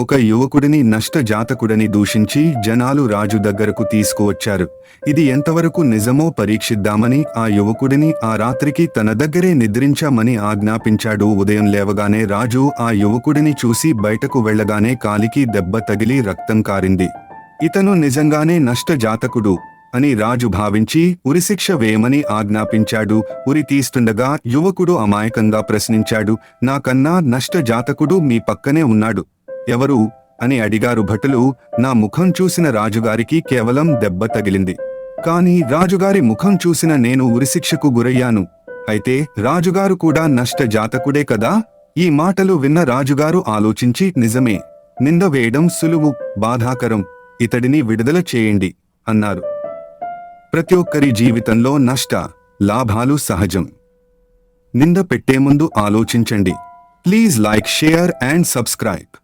ఒక యువకుడిని నష్టజాతకుడని దూషించి జనాలు రాజు దగ్గరకు తీసుకువచ్చారు. ఇది ఎంతవరకు నిజమో పరీక్షిద్దామని ఆ యువకుడిని ఆ రాత్రికి తన దగ్గరే నిద్రించామని ఆజ్ఞాపించాడు. ఉదయం లేవగానే రాజు ఆ యువకుడిని చూసి బయటకు వెళ్ళగానే కాలికి దెబ్బ తగిలి రక్తం కారింది. ఇతను నిజంగానే నష్టజాతకుడు అని రాజు భావించి ఉరిశిక్ష వేయమని ఆజ్ఞాపించాడు. ఉరి తీస్తుండగా యువకుడు అమాయకంగా ప్రశ్నించాడు నాకన్నా నష్టజాతకుడు మీ పక్కనే ఉన్నాడు. ఎవరు? అని అడిగారు భటులు. నా ముఖం చూసిన రాజుగారికి కేవలం దెబ్బ తగిలింది. కాని రాజుగారి ముఖం చూసిన నేను ఉరిశిక్షకు గురయ్యాను. అయితే రాజుగారు కూడా నష్ట జాతకుడే కదా? ఈ మాటలు విన్న రాజుగారు ఆలోచించి నిజమే. నింద వేయడం సులువు బాధాకరం. ఇతడిని విడుదల చేయండి అన్నారు. ప్రతి ఒక్కరి జీవితంలో నష్ట లాభాలు సహజం. నింద పెట్టే ముందు ఆలోచించండి. Please like share and subscribe.